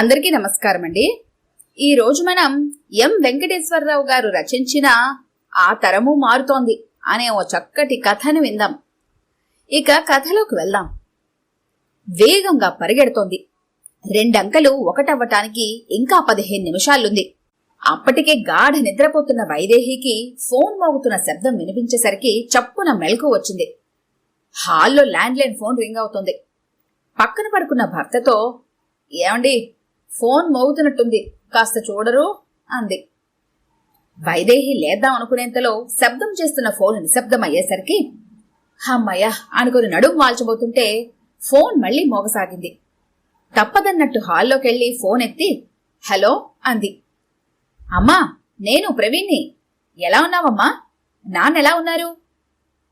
అందరికీ నమస్కారం అండి. ఈరోజు మనం ఎం వెంకటేశ్వరరావు గారు రచించిన ఆ తరము మారుతోంది అనే ఓ చక్కటి కథను విందాం. ఇక కథలోకి వెళ్దాం. వేగంగా పరిగెడుతోంది. రెండంకలు ఒకటవ్వటానికి ఇంకా పదిహేను నిమిషాలుంది. అప్పటికే గాఢ నిద్రపోతున్న వైదేహికి ఫోన్ మోగుతున్న శబ్దం వినిపించేసరికి చప్పున మెలకు వచ్చింది. హాల్లో ల్యాండ్లైన్ ఫోన్ రింగ్ అవుతుంది. పక్కన పడుకున్న భర్తతో ఏమండి ఫోన్ మోగుతున్నట్టుంది. కాస్త చూడరు అంది. వైదేహి లేద్దాం అనుకునేంతలో శబ్దం చేస్తున్న ఫోన్ నిశ్శబ్దం అయ్యేసరికి హమ్మయ్య అనుకుని నడుము వాల్చబోతుంటే ఫోన్ మళ్ళీ మోగసాగింది. తప్పదన్నట్టు హాల్లోకెళ్ళి ఫోన్ ఎత్తి హలో అంది. అమ్మా నేను ప్రవీణ్ని. ఎలా ఉన్నావమ్మా? నాన్నెలా ఉన్నారు?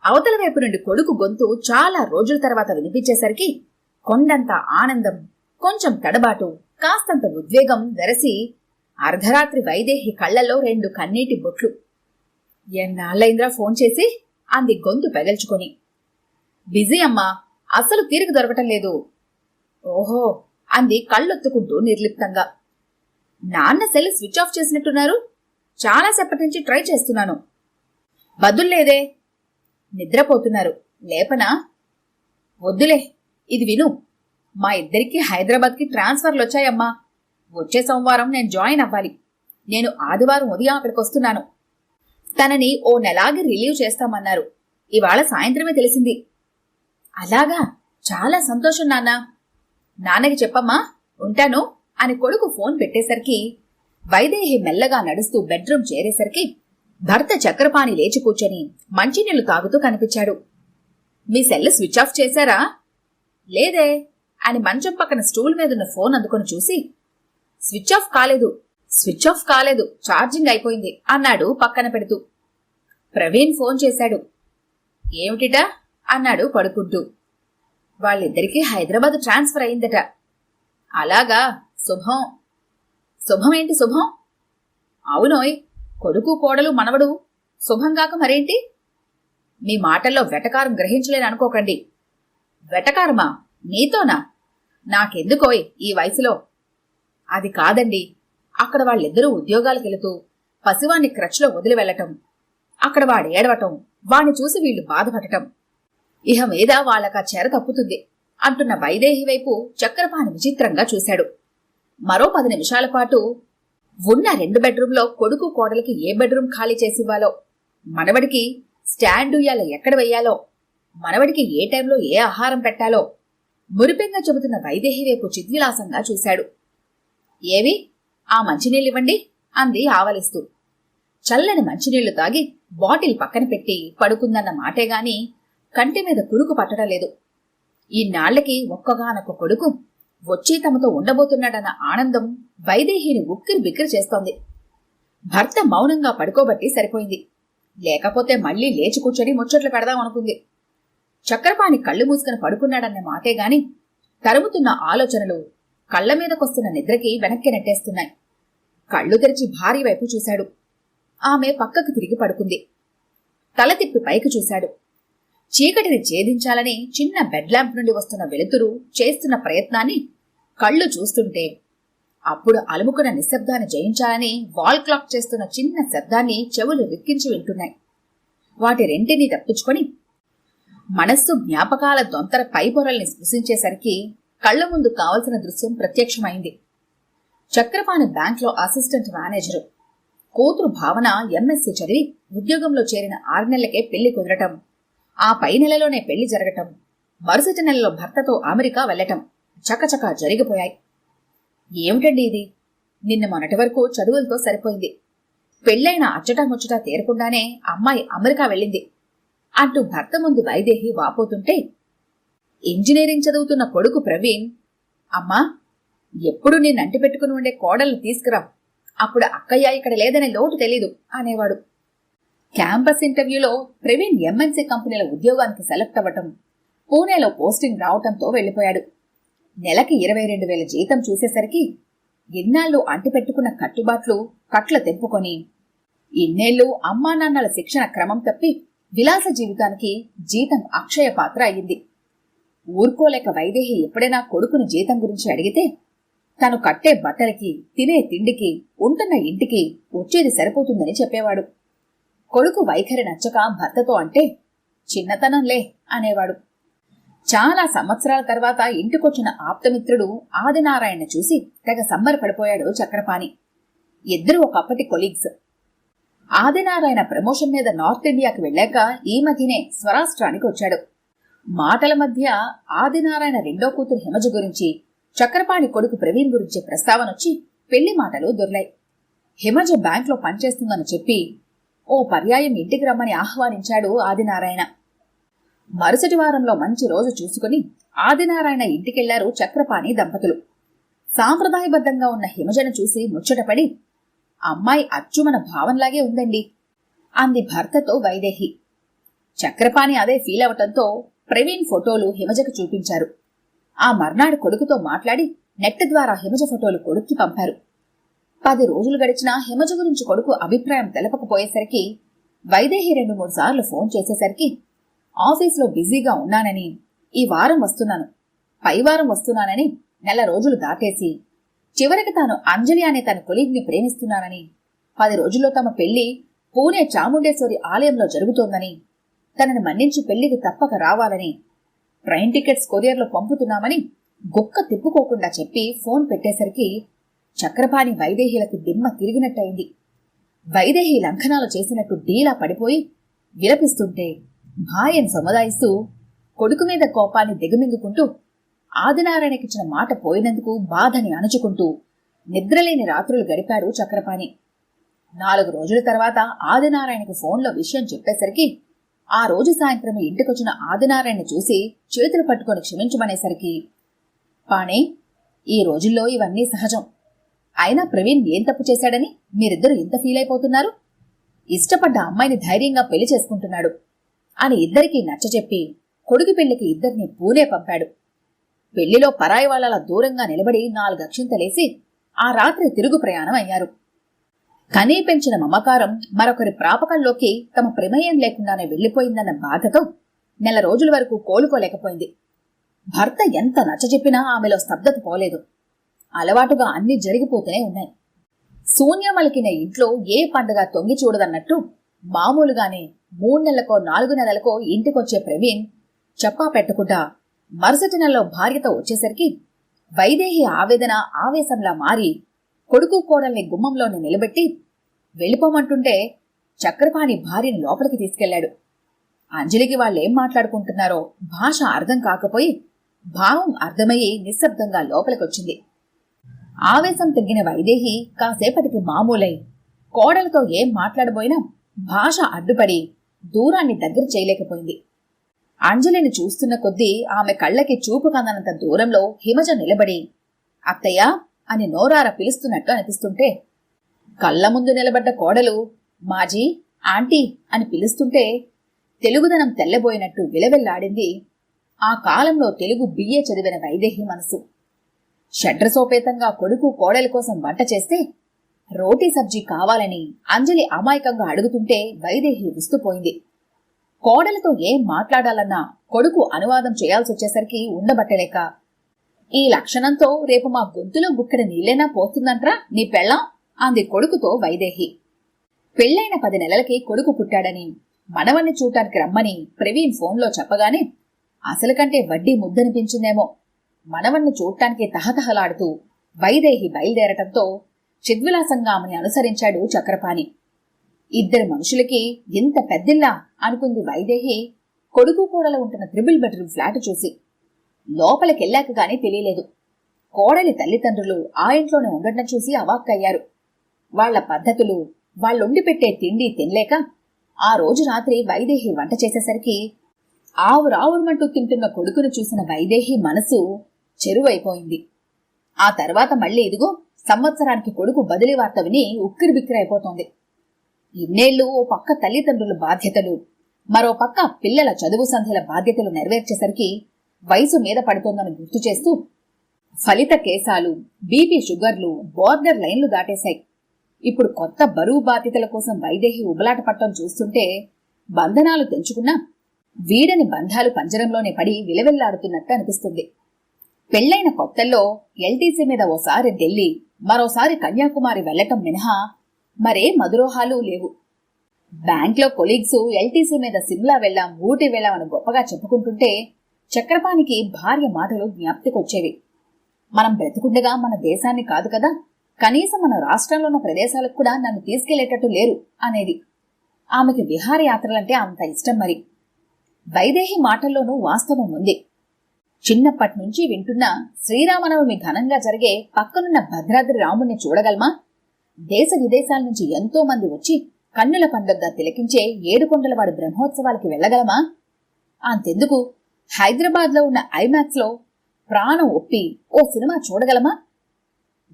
అవతల వైపు నుండి కొడుకు గొంతు చాలా రోజుల తర్వాత వినిపించేసరికి కొండంత ఆనందం కొంచెం తడబాటు కాస్తంత ఉద్వేగం వెరసి అర్ధరాత్రి వైదేహి కళ్ళలో రెండు కన్నీటి బొట్లు. ఎన్నాళ్ళైంద్రా ఫోన్ చేసి? అంది గొంతు పెగల్చుకొని బిజీ అమ్మా అస్సలు తీరిక దొరకటం లేదు. ఓహో అంది కళ్ళొత్తుకుంటూ నిర్లిప్తంగా. నాన్న సెల్ స్విచ్ ఆఫ్ చేసినట్టున్నారు. చాలాసేపటి నుంచి ట్రై చేస్తున్నాను. బదుల్లేదే నిద్రపోతున్నారు. లేపనా? వద్దులే ఇది విను. మా ఇద్దరికి హైదరాబాద్కి ట్రాన్స్ఫర్లు వచ్చాయమ్మా. వచ్చే సోమవారం నేను జాయిన్ అవ్వాలి. నేను ఆదివారం ఉదయం అక్కడికి వస్తున్నాను. తనని ఓ నెలాగి రిలీవ్ చేస్తామన్నారు. ఇవాళ సాయంత్రమే తెలిసింది. అలాగా? చాలా సంతోషం నాన్న. నాన్నకి చెప్పమ్మా ఉంటాను అని కొడుకు ఫోన్ పెట్టేసరికి వైదేహి మెల్లగా నడుస్తూ బెడ్రూమ్ చేరేసరికి భర్త చక్రపాణి లేచి కూర్చొని మంచినీళ్ళు తాగుతూ కనిపించాడు. మీ సెల్ స్విచ్ ఆఫ్ చేశారా? లేదే. అని మంచం పక్కన స్టూల్ మీదున్న ఫోన్ అందుకొని చూసి స్విచ్ ఆఫ్ కాలేదు స్విచ్ ఆఫ్ కాలేదు ఛార్జింగ్ అయిపోయింది అన్నాడు పక్కన పెడుతూ. ప్రవీణ్ ఫోన్ చేశాడు. ఏమిటిటా? అన్నాడు పడుకుంటూ. వాళ్ళిద్దరికీ హైదరాబాద్ ట్రాన్స్ఫర్ అయిందట. అలాగా? శుభం. శుభం ఏంటి శుభం? అవునోయ్ కొడుకు కోడలు మనవడు శుభం కాక మరేంటి? మీ మాటల్లో వెటకారం గ్రహించలేననుకోకండి. వెటకారమా? నీతోనా? నాకెందుకోయ్ ఈ వయసులో? అది కాదండి. అక్కడ వాళ్ళిద్దరూ ఉద్యోగాలకు వెళుతూ పసివాణ్ణి క్రచ్లో వదిలి వెళ్ళటం అక్కడ వాడు ఏడవటం వాణ్ణి చూసి వీళ్ళు బాధపడటం. ఇహ మీద వాళ్ళకా చెర తప్పుతుంది అంటున్న వైదేహి వైపు చక్రపాణి విచిత్రంగా చూశాడు. మరో పది నిమిషాల పాటు ఉన్న రెండు బెడ్రూంలో కొడుకు కోడలికి ఏ బెడ్రూమ్ ఖాళీ చేసివ్వాలో? మనవడికి స్టాండ్ ఉయ్యాల ఎక్కడ వెయ్యాలో మనవడికి ఏ టైంలో ఏ ఆహారం పెట్టాలో? మురిపెంగా చెబుతున్న వైదేహి వైపు చిద్విలాసంగా చూశాడు. ఏవి ఆ మంచినీళ్ళివ్వండి అంది ఆవలిస్తూ. చల్లని మంచినీళ్ళు తాగి బాటిల్ పక్కన పెట్టి పడుకుందన్న మాటే గాని కంటి మీద కురుకు పట్టడం లేదు. ఈనాళ్ళకి ఒక్కగానొక్క కొడుకు వచ్చి తమతో ఉండబోతున్నాడన్న ఆనందం వైదేహిని ఉక్కిరి బిక్కిరి చేస్తోంది. భర్త మౌనంగా పడుకోబట్టి సరిపోయింది. లేకపోతే మళ్ళీ లేచి కూర్చొని ముచ్చట్లు పెడదాం అనుకుంది. చక్రపాణి కళ్ళు మూసుకుని పడుకున్నాడన్న మాటే గాని తరుముతున్న ఆలోచనలు కళ్ళ మీదకొస్తున్న నిద్రకి వెనక్కి నెట్టేస్తున్నాయి. కళ్ళు తెరిచి భార్య వైపు చూశాడు. ఆమె పక్కకు తిరిగి పడుకుంది. తల తిప్పి పైకి చూశాడు. చీకటిని ఛేదించాలని చిన్న బెడ్ ల్యాంప్ నుండి వస్తున్న వెలుతురు చేస్తున్న ప్రయత్నాన్ని కళ్ళు చూస్తుంటే అప్పుడు అలుముకున్న నిశ్శబ్దాన్ని జయించాలని వాల్ క్లాక్ చేస్తున్న చిన్న శబ్దాన్ని చెవులు రిక్కించి వింటున్నాయి. వాటి రెంటిని తప్పించుకొని మనస్సు జ్ఞాపకాల దొంతర పైపొరల్ని స్పృశించేసరికి కళ్ళ ముందు కావలసిన దృశ్యం ప్రత్యక్షమైంది. చక్రపాణి బ్యాంక్లో అసిస్టెంట్ మేనేజరు. కూతురు భావన ఎంఎస్సీ చదివి ఉద్యోగంలో చేరిన ఆరు నెలలకే పెళ్ళి కుదరటం. ఆ పై నెలలోనే పెళ్ళి జరగటం. మరుసటి నెలలో భర్తతో అమెరికా వెళ్ళటం చకచకా జరిగిపోయాయి. ఏమిటండి ఇది? నిన్న మొన్నటి వరకు చదువులతో సరిపోయింది. పెళ్ళైన అచ్చటా ముచ్చటా తేరకుండానే అమ్మాయి అమెరికా వెళ్ళింది. అంటూ భర్త ముందు వైదేహి వాపోతుంటే ఇంజనీరింగ్ చదువుతున్న కొడుకు ప్రవీణ్ అమ్మా ఎప్పుడు నేను అంటిపెట్టుకుని ఉండే కోడల్ని తీసుకురా. అప్పుడు అక్కయ్య ఇక్కడ లేదనే లోటు తెలీదు అనేవాడు. క్యాంపస్ ఇంటర్వ్యూలో ప్రవీణ్ ఎంఎన్సీ కంపెనీల ఉద్యోగానికి సెలెక్ట్ అవ్వటం పూణేలో పోస్టింగ్ రావటంతో వెళ్ళిపోయాడు. నెలకి ఇరవై రెండు వేల జీతం చూసేసరికి ఇన్నాళ్ళు అంటిపెట్టుకున్న కట్టుబాట్లు కట్ల తెంపుకొని ఇన్నేళ్ళు అమ్మా నాన్నల శిక్షణ క్రమం తప్పి విలాస జీవితానికి జీతం అక్షయ పాత్ర అయ్యింది. ఊరుకోలేక వైదేహి ఎప్పుడైనా కొడుకుని జీతం గురించి అడిగితే తను కట్టే బట్టలకి తినే తిండికి ఉంటున్న ఇంటికి వచ్చేది సరిపోతుందని చెప్పేవాడు. కొడుకు వైఖరి నచ్చక భర్తతో అంటే చిన్నతనంలే అనేవాడు. చాలా సంవత్సరాల తర్వాత ఇంటికొచ్చిన ఆప్తమిత్రుడు ఆదినారాయణ చూసి తెగ సంబరపడిపోయాడు చక్రపాణి. ఇద్దరు ఒకప్పటి కొలీగ్స్. ఆదినారాయణ ప్రమోషన్ మీద నార్త్ ఇండియాకి వెళ్ళాక ఈ మధ్యనే స్వరాష్ట్రానికి వచ్చాడు. మాటల మధ్య ఆదినారాయణ రెండో కూతురు హిమజ గురించి చక్రపాణి కొడుకు ప్రవీణ్ గురించి ప్రస్తావనొచ్చి పెళ్ళి మాటలు దొర్లాయి. హిమజ బ్యాంక్లో పనిచేస్తుందని చెప్పి ఓ పర్యాయం ఇంటికి రమ్మని ఆహ్వానించాడు ఆదినారాయణ. మరుసటి వారంలో మంచి రోజు చూసుకుని ఆదినారాయణ ఇంటికెళ్ళారు చక్రపాణి దంపతులు. సాంప్రదాయబద్ధంగా ఉన్న హిమజను చూసి ముచ్చటపడి అమ్మాయి అచ్చుమన భావంలాగే ఉందండి. అంది భర్తతో వైదేహి. చక్రపాణి అదే ఫీల్ అవటంతో ప్రవీణ్ ఫోటోలు హిమజకు చూపించారు. ఆ మర్నాడు కొడుకుతో మాట్లాడి నెట్ ద్వారా హిమజ ఫోటోలు కొడుక్కి పంపారు. పది రోజులు గడిచినా హిమజ గురించి కొడుకు అభిప్రాయం తెలపకపోయేసరికి వైదేహి రెండు మూడు సార్లు ఫోన్ చేసేసరికి ఆఫీస్లో బిజీగా ఉన్నానని ఈ వారం వస్తున్నాను. పై వారం వస్తున్నానని నెల రోజులు దాటేసి చివరికి తాను అంజలి అనే తన కొలీగ్ని ప్రేమిస్తున్నానని. పది రోజుల్లో తమ పెళ్ళి పూణే చాముండేశ్వరి ఆలయంలో జరుగుతోందని తనని మన్నించి పెళ్ళికి తప్పక రావాలని ట్రైన్ టికెట్స్ కొరియర్లో పంపుతున్నామని గుక్క తిప్పుకోకుండా చెప్పి ఫోన్ పెట్టేసరికి చక్రపాణి వైదేహీలకు దిమ్మ తిరిగినట్టయింది. వైదేహి లంఘనాలు చేసినట్టు డీలా పడిపోయి విలపిస్తుంటే భార్యను సముదాయిస్తూ కొడుకు మీద కోపాన్ని దిగమింగుకుంటూ ఆదినారాయణకిచ్చిన మాట పోయినందుకు బాధని అణుచుకుంటూ నిద్రలేని రాత్రులు గడిపాడు చక్రపాణి. నాలుగు రోజుల తర్వాత ఆదినారాయణకు ఫోన్లో విషయం చెప్పేసరికి ఆ రోజు సాయంత్రం ఇంటికొచ్చిన ఆదినారాయణ చూసి చేతులు పట్టుకొని క్షమించమనేసరికి పాణే ఈ రోజుల్లో ఇవన్నీ సహజం. అయినా ప్రవీణ్ ఏం తప్పు చేశాడని మీరిద్దరూ ఇంత ఫీల్ అయిపోతున్నారు ఇష్టపడ్డ అమ్మాయిని ధైర్యంగా పెళ్ళి చేసుకుంటున్నాడు అని ఇద్దరికీ నచ్చచెప్పి కొడుకు పెళ్ళికి ఇద్దరిని పూనే పంపాడు. పెళ్ళిలో పరాయి వాళ్ళలా దూరంగా నిలబడి నాలుగు అక్షింతలేసి ఆ రాత్రి తిరుగు ప్రయాణం అయ్యారు. కనీ పెంచిన మమకారం మరొకరి ప్రాపకంలోకి తమ ప్రమేయం లేకుండానే వెళ్ళిపోయిందన్న బాధతో నెల రోజుల వరకు కోలుకోలేకపోయింది. భర్త ఎంత నచ్చజెప్పినా ఆమెలో స్తబ్దత పోలేదు. అలవాటుగా అన్ని జరిగిపోతూనే ఉన్నాయి. శూన్యమలికిన ఇంట్లో ఏ పండగ తొంగి చూడదన్నట్టు మామూలుగానే మూడు నెలలకో నాలుగు నెలలకో ఇంటికొచ్చే ప్రవీణ్ చెప్పా పెట్టకుండా మరుసటి నెలలో భార్యతో వచ్చేసరికి వైదేహి ఆవేదన ఆవేశంలా మారి కొడుకు కోడల్ని గుమ్మంలోనే నిలబెట్టి వెళ్ళిపోమంటుంటే చక్రపాణి భార్యను లోపలికి తీసుకెళ్ళాడు అంజలికి వాళ్ళేం మాట్లాడుకుంటున్నారో భాష అర్థం కాకపోయి భావం అర్థమయ్యి నిశ్శబ్దంగా లోపలికొచ్చింది. ఆవేశం తగ్గిన వైదేహి కాసేపటికి మామూలై కోడలతో ఏం మాట్లాడబోయినా భాష అడ్డుపడి దూరాన్ని దగ్గర చేయలేకపోయింది. అంజలిని చూస్తున్న కొద్దీ ఆమె కళ్ళకి చూపు కందనంత దూరంలో హిమజ నిలబడి అత్తయ్య అని నోరార పిలుస్తున్నట్టు అనిపిస్తుంటే కళ్ళ ముందు నిలబడ్డ కోడలు మాజీ ఆంటీ అని పిలుస్తుంటే తెలుగుదనం తెల్లబోయినట్టు విలవెల్లాడింది ఆ కాలంలో తెలుగు బిఏ చదివిన వైదేహి మనసు. షడ్రసోపేతంగా కొడుకు కోడల కోసం వంట చేస్తే రోటీ సబ్జీ కావాలని అంజలి అమాయకంగా అడుగుతుంటే వైదేహి విస్తుపోయింది కోడలతో ఏం మాట్లాడాలన్నా కొడుకు అనువాదం చేయాల్సి వచ్చేసరికి ఉండబట్టలేక. ఈ లక్షణంతో రేపు మా గొంతులో గుక్కడి నీళ్ళైనా పోతుందంట్రా నీ పెళ్ళాం? అంది కొడుకుతో వైదేహి. పెళ్ళైన పది నెలలకి కొడుకు పుట్టాడని మనవన్ని చూడటానికి రమ్మని ప్రవీణ్ ఫోన్లో చెప్పగానే అసలు కంటే వడ్డీ ముద్దనిపించిందేమో. మనవన్ని చూడటానికి తహతహలాడుతూ వైదేహి బయలుదేరటంతో చిద్విలాసంగా ఆమెని అనుసరించాడు చక్రపాణి. ఇద్దరు మనుషులకి ఇంత పెద్దిల్లా అనుకుంది వైదేహి. కొడుకు కూడలు ఉంటున్న త్రిబుల్ బెడ్రూమ్ ఫ్లాట్ చూసి. లోపలికెళ్ళాక గానీ తెలియలేదు. కోడలి తల్లిదండ్రులు ఆ ఇంట్లోనే ఉండటం చూసి అవాక్కయ్యారు. వాళ్ళ పద్ధతులు వాళ్ళుండి పెట్టే తిండి తినలేక ఆ రోజు రాత్రి వైదేహి వంట చేసేసరికి ఆవురావురమంటూ తింటున్న కొడుకును చూసిన వైదేహి మనసు చెరువైపోయింది. ఆ తర్వాత మళ్ళీ ఇదిగో సంవత్సరానికి కొడుకు బదిలీ వార్త విని ఉక్కిరి బిక్కిరైపోతోంది ఇన్నేళ్ళు ఓ పక్క తల్లిదండ్రుల బాధ్యతలు మరో పక్క పిల్లల చదువు సంధ్యల బాధ్యతలు నెరవేర్చేసరికి వయసు మీద పడుతోందని గుర్తు చేస్తూ ఫలిత కేసాలు బీపీ షుగర్లు బోర్డర్ లైన్లు దాటేశాయి. ఇప్పుడు కొత్త బరువు బాధ్యతల కోసం వైదేహి ఉబలాట పట్టం చూస్తుంటే బంధనాలు తెంచుకున్నా వీడని బంధాలు పంజరంలోనే పడి విలవిల్లాడుతున్నట్టు అనిపిస్తుంది. పెళ్ళైన కొత్తల్లో ఎల్టీసీ మీద ఓసారి ఢిల్లీ మరోసారి కన్యాకుమారి వెళ్ళటం మినహా మరే మధురోహాలు లేవు. బ్యాంక్లో కొలీగ్స్ ఎల్టీసీ మీద సిమ్లా వెళ్ళాం ఊటీ వెళ్ళామని గొప్పగా చెప్పుకుంటుంటే చక్రపాణికి భార్య మాటలు జ్ఞాప్తికొచ్చేవి. మనం బ్రతికుండగా మన దేశాన్ని కాదు కదా? కనీసం మన రాష్ట్రంలో ఉన్న ప్రదేశాలకు కూడా నన్ను తీసుకెళ్ళేటట్టు లేరు అనేది. ఆమెకి విహారయాత్రలంటే అంత ఇష్టం మరి. వైదేహి మాటల్లోనూ వాస్తవం ఉంది. చిన్నప్పటి నుంచి వింటున్న శ్రీరామనవమి ఘనంగా జరిగే పక్కనున్న భద్రాద్రి రాముణ్ణి చూడగలమా? దేశ విదేశాల నుంచి ఎంతో మంది వచ్చి కన్నుల పండుగగా తిలకించే ఏడుకొండలవాడి బ్రహ్మోత్సవాలకి వెళ్ళగలమా? అంతెందుకు? హైదరాబాద్లో ఉన్న ఐమాక్స్లో ప్రాణం ఒప్పి ఓ సినిమా చూడగలమా?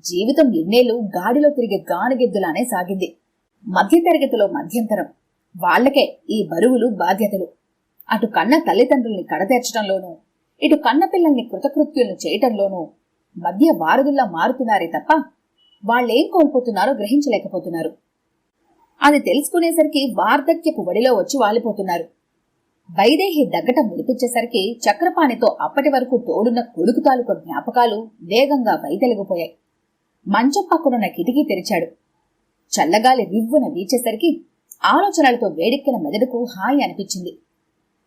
జీవితం ఎన్నేళ్ళు గాడిలో తిరిగే గానగిద్దులానే సాగింది. మధ్యతరగతిలో మధ్యంతరం. వాళ్ళకే ఈ బరువులు బాధ్యతలు. అటు కన్న తల్లిదండ్రుల్ని కడతేర్చడంలోనూ ఇటు కన్న పిల్లల్ని కృతకృత్యులను చేయటంలోనూ మధ్య వారధుల్లా మారుతున్నారే తప్ప వాళ్ళేం కోల్పోతున్నారో గ్రహించలేకపోతున్నారు. అది తెలుసుకునేసరికి వార్ధక్యపు వడిలో వచ్చి వాలిపోతున్నారు. వైదేహి దగ్గట ముడిపించేసరికి చక్రపాణితో అప్పటి వరకు తోడున్న కొడుకు తాలూకు జ్ఞాపకాలు వేగంగా వైదొలిగిపోయాయి. మంచం పక్కనున్న కిటికీ తెరిచాడు. చల్లగాలి రివ్వున వీచేసరికి ఆలోచనలతో వేడెక్కిన మెదడుకు హాయి అనిపించింది.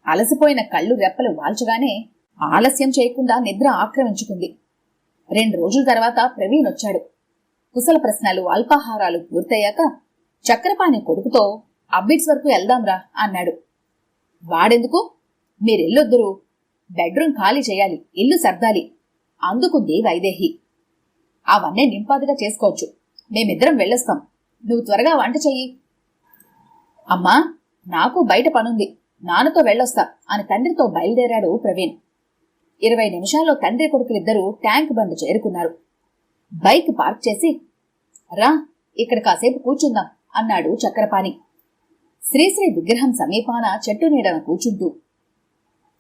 అలసిపోయిన కళ్ళు రెప్పలు వాల్చగానే ఆలస్యం చేయకుండా నిద్ర ఆక్రమించుకుంది. రెండు రోజుల తర్వాత ప్రవీణ్ వచ్చాడు. కుశల ప్రశ్నలు అల్పాహారాలు పూర్తయ్యాక చక్రపాణి కొడుకుతో అబ్బిట్స్ వరకు వెళ్దాంరా అన్నాడు. వాడెందుకు? మీరెళ్ళొద్దురు. బెడ్రూమ్ ఖాళీ చేయాలి ఇల్లు సర్దాలి. అందుకుంది వైదేహి. అవన్నీ నింపాదిగా చేసుకోవచ్చు. మేమిద్దరం వెళ్ళొస్తాం. నువ్వు త్వరగా వంట చెయ్యి. అమ్మా నాకు బయట పనుంది. నాన్నతో వెళ్ళొస్తా అని తండ్రితో బయలుదేరాడు ప్రవీణ్. ఇరవై నిమిషాల్లో తండ్రి కొడుకులిద్దరూ ట్యాంక్ బండ్ చేరుకున్నారు. బైక్ పార్క్ చేసి రా ఇక్కడ కాసేపు కూర్చుందాం అన్నాడు చక్రపాణి. శ్రీశ్రీ విగ్రహం సమీపాన చెట్టు నీడన కూర్చుంటూ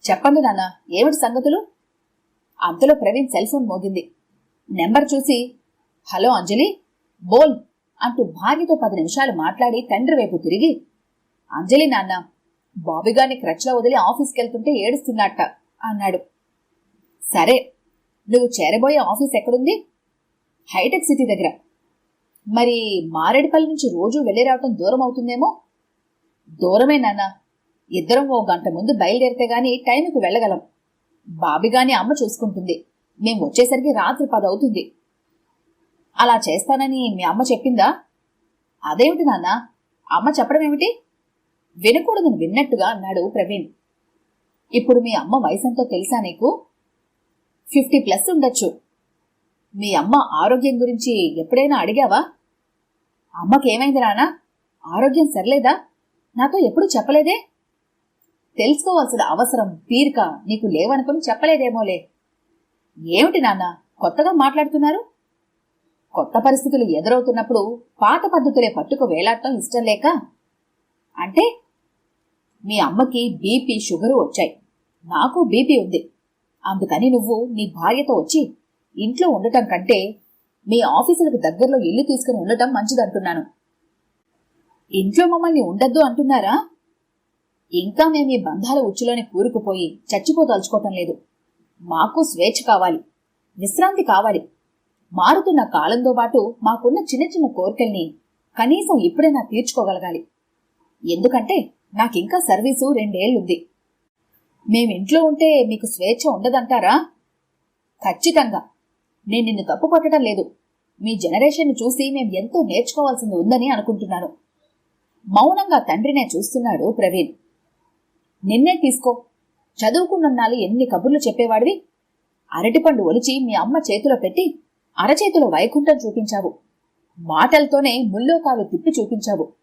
చెప్పండి నాన్న ఏమిటి సంగతులు? అంతలో ప్రవీణ్ సెల్ ఫోన్ మోగింది. నెంబర్ చూసి హలో అంజలి బోల్ అంటూ భార్యతో పది నిమిషాలు మాట్లాడి తండ్రి వైపు తిరిగి అంజలి నాన్న బాబుగారిని క్రచ్లో వదిలి ఆఫీస్కి వెళ్తుంటే ఏడుస్తున్నట్ట అన్నాడు. సరే నువ్వు చేరబోయే ఆఫీస్ ఎక్కడుంది? హైటెక్ సిటీ దగ్గర. మరి మారేడుపల్లి నుంచి రోజూ వెళ్ళి రావటం దూరం అవుతుందేమో? దూరమే నాన్న. ఇద్దరం ఓ గంట ముందు బయలుదేరితే గాని టైంకి వెళ్ళగలం. బాబిగాని అమ్మ చూసుకుంటుంది. మేం వచ్చేసరికి రాత్రి పదవుతుంది అలా చేస్తానని మీ అమ్మ చెప్పిందా? అదేమిటి నాన్న? అమ్మ చెప్పడం ఏమిటి? వినకూడదని విన్నట్టుగా అన్నాడు ప్రవీణ్. ఇప్పుడు మీ అమ్మ వయసంతో తెలుసా నీకు? ఫిఫ్టీ ప్లస్ ఉండొచ్చు. మీ అమ్మ ఆరోగ్యం గురించి ఎప్పుడైనా అడిగావా? అమ్మకేమైంది నాన్న? ఆరోగ్యం సరిలేదా? నాతో ఎప్పుడు చెప్పలేదే? తెలుసుకోవాల్సిన అవసరం తీరిక నీకు లేవనుకుని చెప్పలేదేమోలే. ఏమిటి నాన్న? కొత్తగా మాట్లాడుతున్నారు? కొత్త పరిస్థితులు ఎదురవుతున్నప్పుడు పాత పద్ధతులే పట్టుకు వేలాడటం ఇష్టం లేక? అంటే మీ అమ్మకి బీపీ షుగరు వచ్చాయి. నాకు బీపీ ఉంది. అందుకని నువ్వు నీ భార్యతో వచ్చి ఇంట్లో ఉండటం కంటే మీ ఆఫీసులకు దగ్గరలో ఇల్లు తీసుకుని ఉండటం మంచిదంటున్నాను. ఇంట్లో మమ్మల్ని ఉండద్దు అంటున్నారా? ఇంకా మేము ఈ బంధాల ఉచ్చులోనే కూరుకుపోయి చచ్చిపోదలుచుకోవటం లేదు. మాకు స్వేచ్ఛ కావాలి విశ్రాంతి కావాలి. మారుతున్న కాలంతో పాటు మాకున్న చిన్న చిన్న కోరికల్ని కనీసం ఇప్పుడైనా తీర్చుకోగలగాలి. ఎందుకంటే నాకింకా సర్వీసు రెండేళ్ళుంది. మేమింట్లో ఉంటే మీకు స్వేచ్ఛ ఉండదంటారా? ఖచ్చితంగా. నేను నిన్ను తప్పు పట్టడం లేదు. మీ జనరేషన్ చూసి మేము ఎంతో నేర్చుకోవాల్సింది ఉందని అనుకుంటున్నాను. మౌనంగా తండ్రినే చూస్తున్నాడు ప్రవీణ్. నిన్నే తీసుకో. చదువుకున్నన్నాళ్ళు ఎన్ని కబుర్లు చెప్పేవాడివి? అరటిపండు ఒలిచి మీ అమ్మ చేతిలో పెట్టి అరచేతిలో వైకుంఠం చూపించావు. మాటలతోనే ముల్లోకాలు తిప్పి చూపించావు.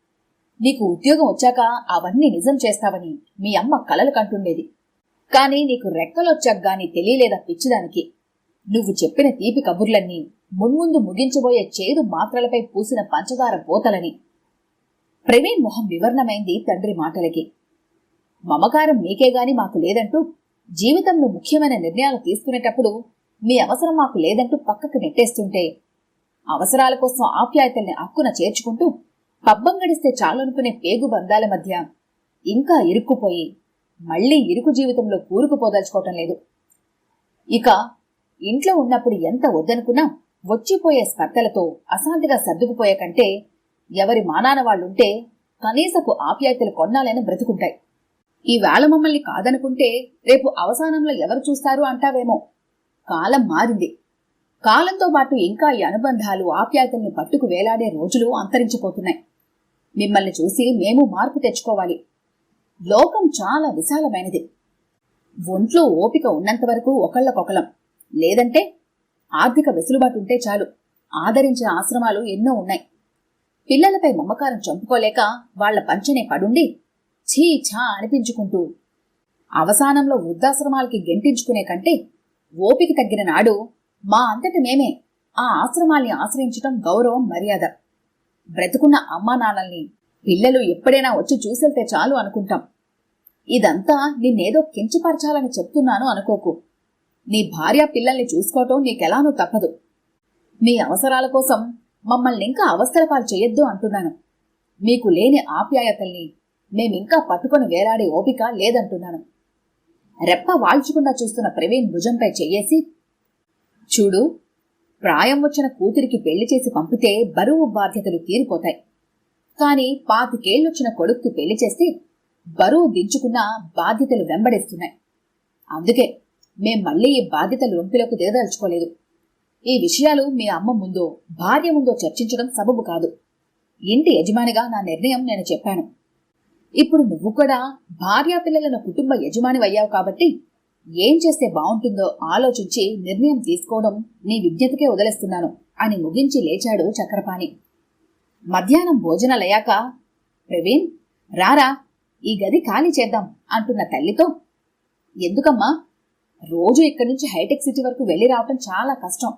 నీకు ఉద్యోగం వచ్చాక అవన్నీ నిజం చేస్తావని మీ అమ్మ కలలు కంటుండేది. కానీ నీకు రెక్కలొచ్చాక గాని తెలియలేదా పిచ్చిదానికి? నువ్వు చెప్పిన తీపి కబుర్లన్నీ మున్ముందు ముగించబోయే చేదు మాత్రలపై పూసిన పంచదార పోతలని ప్రవీణ్ మొహం వివరణమైంది తండ్రి మాటలకి. మమకారం మీకే గాని మాకు లేదంటూ జీవితంలో ముఖ్యమైన నిర్ణయాలు తీసుకునేటప్పుడు మీ అవసరం మాకు లేదంటూ పక్కకు నెట్టేస్తుంటే అవసరాల కోసం ఆప్యాయతల్ని అక్కున చేర్చుకుంటూ పబ్బం గడిస్తే చాలనుకునే పేగు బంధాల మధ్య ఇంకా ఇరుక్కుపోయి మళ్ళీ ఇరుకు జీవితంలో కూరుకుపోదలుచుకోవటం లేదు. ఇక ఇంట్లో ఉన్నప్పుడు ఎంత వద్దనుకున్నా వచ్చిపోయే స్పర్ధలతో అశాంతిగా సర్దుకుపోయే కంటే ఎవరి మానాన వాళ్ళుంటే కనీసపు ఆప్యాయతలు కొన్నాలని బ్రతుకుంటాయి. ఈవేళ మమ్మల్ని కాదనుకుంటే రేపు అవసానంలో ఎవరు చూస్తారు అంటావేమో? కాలం మారింది. కాలంతో పాటు ఇంకా ఈ అనుబంధాలు ఆప్యాయతల్ని పట్టుకు వేలాడే రోజులు అంతరించిపోతున్నాయి. మిమ్మల్ని చూసి మేము మార్పు తెచ్చుకోవాలి. లోకం చాలా విశాలమైనది. ఒంట్లో ఓపిక ఉన్నంత వరకు ఒకళ్ళకొకలం లేదంటే ఆర్థిక వెసులుబాటు ఉంటే చాలు. ఆదరించే ఆశ్రమాలు ఎన్నో ఉన్నాయి. పిల్లలపై మమకారం చంపుకోలేక వాళ్ళ పంచనే పడుండి ఛీ ఛా అనిపించుకుంటూ అవసానంలో వృద్ధాశ్రమాలకి గెంటించుకునే కంటే ఓపిక తగ్గిన నాడు మా అంతటి మేమే ఆ ఆశ్రమాల్ని ఆశ్రయించటం గౌరవం మర్యాద. బ్రతుకున్న అమ్మా నాన్నల్ని పిల్లలు ఎప్పుడైనా వచ్చి చూసెళ్తే చాలు అనుకుంటాం. ఇదంతా నిన్నేదో కించపరచాలని చెప్తున్నాను అనుకోకు. నీ భార్య పిల్లల్ని చూసుకోవటం నీకెలానూ తప్పదు. మీ అవసరాల కోసం మమ్మల్ని ఇంకా అవస్థల పాలు చేయొద్దు అంటున్నాను. మీకు లేని ఆప్యాయతల్ని మేమింకా పట్టుకొని వేలాడే ఓపిక లేదంటున్నాను. రెప్ప వాల్చకుండా చూస్తున్న ప్రవీణ్ భుజంపై చెయ్యేసి చూడు ప్రాయం వచ్చిన కూతురికి పెళ్ళి చేసి పంపితే బరువు బాధ్యతలు తీరిపోతాయి. కాని పాతికేళ్ళొచ్చిన కొడుక్కి పెళ్ళి చేస్తే బరువు దించుకున్న బాధ్యతలు వెంబడిస్తున్నాయి. అందుకే మేం మళ్ళీ ఈ బాధ్యతలు రొంపిలకు దిగదలుచుకోలేదు. ఈ విషయాలు మీ అమ్మ ముందో భార్య ముందో చర్చించడం సబబు కాదు. ఇంటి యజమానిగా నా నిర్ణయం నేను చెప్పాను. ఇప్పుడు నువ్వు కూడా భార్యా పిల్లలను కుటుంబ యజమాని అయ్యావు కాబట్టి ఏం చేస్తే బావుంటుందో ఆలోచించి నిర్ణయం తీసుకోవడం నీ విజ్ఞతకే వదిలేస్తున్నాను అని ముగించి లేచాడు చక్రపాణి. మధ్యాహ్నం భోజనాలయ్యాక ప్రవీణ్ రారా ఈ గది ఖాళీ చేద్దాం అంటున్న తల్లితో ఎందుకమ్మా? రోజు ఇక్కడి నుంచి హైటెక్ సిటీ వరకు వెళ్ళి రావటం చాలా కష్టం.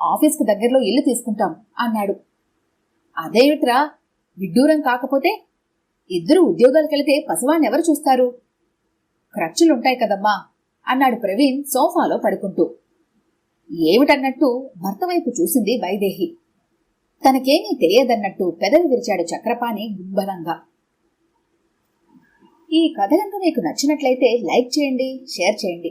ఆఫీస్కి దగ్గరలో ఇల్లు తీసుకుంటాం అన్నాడు. అదేమిట్రా? విడ్డూరం కాకపోతే ఇద్దరు ఉద్యోగాలకు వెళితే పసివాణ్ణి ఎవరు చూస్తారు? ఖర్చులుంటాయి కదమ్మా అన్నాడు ప్రవీణ్ సోఫాలో పడుకుంటూ. ఏమిటన్నట్టు భర్త వైపు చూసింది వైదేహి. తనకేమీ తెలియదన్నట్టు పెదవి విరిచాడు చక్రపాణి గుబ్బలంగా ఈ కథ కనుక మీకు నచ్చినట్లయితే లైక్ చేయండి షేర్ చేయండి.